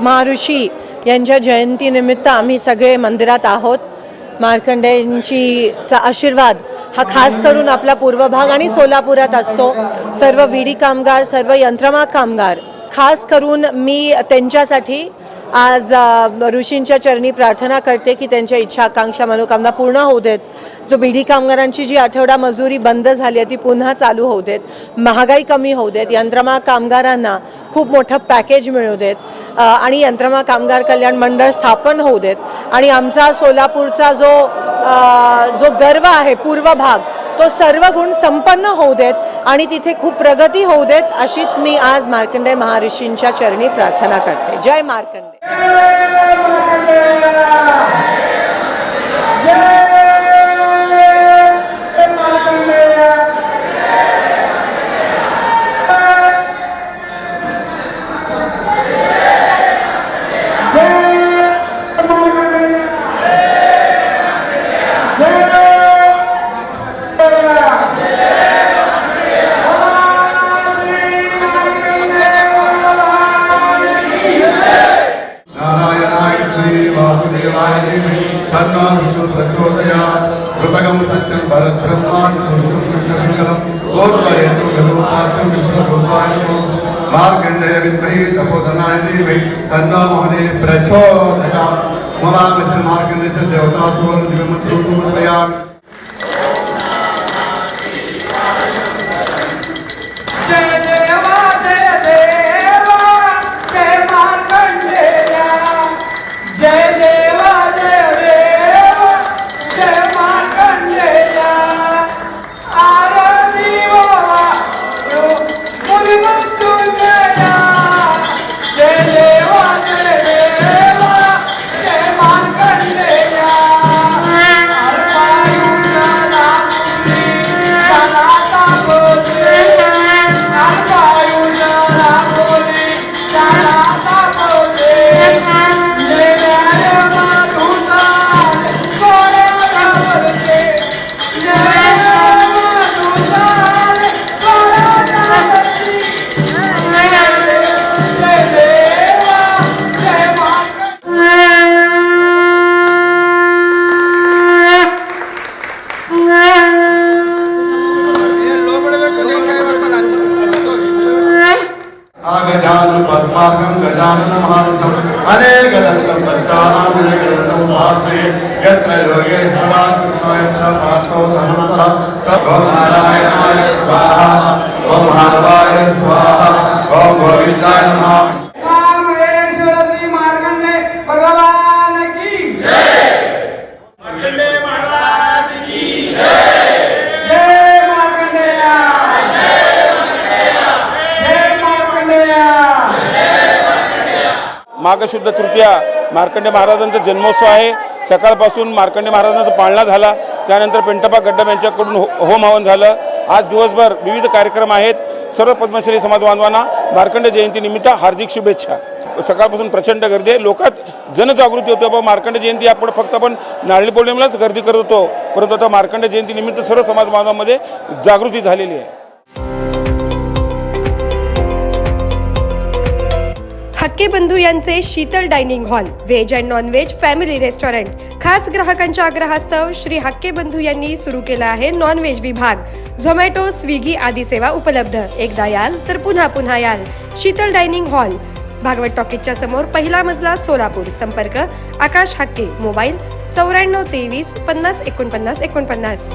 मार्कंडे महर्षी यांच्या जयंतीनिमित्त आम्ही सगळे मंदिरात आहोत. मार्कंडेंची चा आशीर्वाद हा खास करून आपला पूर्व भाग आणि सोलापुरात असतो. सर्व विडी कामगार सर्व यंत्रमाग कामगार खास करून मी त्यांच्यासाठी आज ऋषींच्या चरणी प्रार्थना करते की त्यांच्या इच्छा आकांक्षा मनोकामना पूर्ण होऊ देत. जो बीडी कामगारांची जी आठवडा मजुरी बंद झाली आहे ती पुन्हा चालू होऊ देत. महागाई कमी होऊ देत. यंत्रमाग कामगारांना खूप मोठं पॅकेज मिळू देत. आणि यंत्रमा कामगार कल्याण मंडळ स्थापन होऊ देत. आणि आमचा सोलापूरचा जो जो गर्व आहे पूर्व भाग तो सर्व गुण संपन्न होऊ देत आणि तिथे खूप प्रगती होऊ देत अशीच मी आज मार्कंडेय महर्षींच्या चरणी प्रार्थना करते. जय मार्कंडे वासुदेवाय धीमहि तन्नो विष्णु प्रचोदयात्। कृतकं सत्यं भरद्ब्रह्मान् कृष्णशङ्करं गोत्वयतु गरुडास्तं विष्णुरूपाय मार्कण्डेय विद्महे तपोधनाय तन्नो मोहने प्रचोदयात्। मम देवता आगजानन पद्मार्गं गजानन महांतं अनेकदन्तं पद्मानां विजयदन्तं भास्मे यत्र योगेश्वराः कृष्णयत्र पार्थो समन्तः ततो नारायणाय स्वाहा। ॐ माधवाय स्वाहा। ॐ गोविन्दाय नमः रामेश्वर श्री मार्कंडे भगवान की मार्कंडे महाराज की जय मार्कंडेया जय मार्कंडेया माघशुद्ध तृतीया मार्कंडे महाराजांचा जन्मोत्सव आहे. सकाळपासून मार्कंडे महाराजांचा पाळणा झाला. त्यानंतर पेंटप्पा गड्डम यांच्याकडून हो होम हवन झालं. आज दिवसभर विविध कार्यक्रम आहेत. सर्व पद्मश्री समाज बांधवांना मार्कंडे जयंतीनिमित्त हार्दिक शुभेच्छा. सकाळपासून प्रचंड गर्दी आहे. लोकात जनजागृती होते. बाबा मार्कंडे जयंती आपण फक्त आपण नारळी पौर्णिमेलाच गर्दी करत होतो. परंतु आता मार्कंडे जयंतीनिमित्त सर्व समाज बांधवांमध्ये जागृती झालेली आहे. हक्के बंधू यांचे Sheetal dining hall veg and non veg family restaurant. खास ग्राहकांच्या आग्रहास्तव श्री हक्के बंधू यांनी सुरू केला आहे नॉन व्हेज विभाग. झोमॅटो स्विगी आदी सेवा उपलब्ध. एकदा याल तर पुन्हा पुन्हा याल. Sheetal dining hall. भागवत टॉकीजच्या समोर पहिला मजला सोलापूर. संपर्क आकाश हक्के मोबाईल चौऱ्याण्णव तेवीस पन्नास एकोणपन्नास एकोणपन्नास.